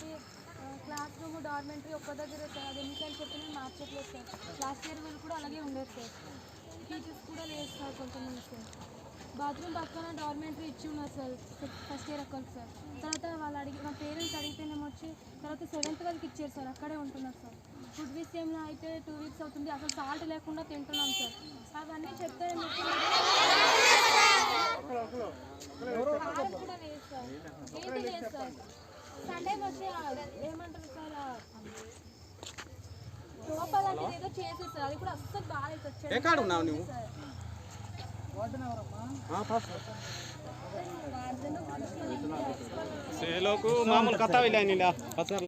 మనకి class room dormitory ఒక్క దగ్గర సార్ అది ఎందుకని చెప్పి నేను మార్చట్లేదు సార్ లాస్ట్ ఇయర్ వాళ్ళు కూడా అలాగే ఉండేది సార్ టీచర్స్ కూడా లేదు సార్ కొంతమంది సార్ బాత్రూమ్ పక్కన డార్మెంటరీ ఇచ్చి ఉన్నారు సార్ ఫస్ట్ ఇయర్ అక్కడ సార్ తర్వాత వాళ్ళు అడిగి మా పేరెంట్స్ అడిగితేనేమో వచ్చి తర్వాత సెవెంత్ వరకు ఇచ్చారు సార్ అక్కడే ఉంటున్నారు సార్ ఫుడ్ విషయంలో అయితే టూ వీక్స్ అవుతుంది అసలు సాల్ట్ లేకుండా తింటున్నాం సార్ అవన్నీ చెప్తే కూడా లేదు సార్ లేదు సార్ సండే వచ్చి ఆ ఏమంటారు సార్ ఆ లోపల లాంటిది ఏదో చేసేది సార్ అది కూడా అస్సలు బాగాలేదు సార్. ఎక్కడ ఉన్నావు నువ్వు సేలోకు మామూలు కథ వెళ్ళాను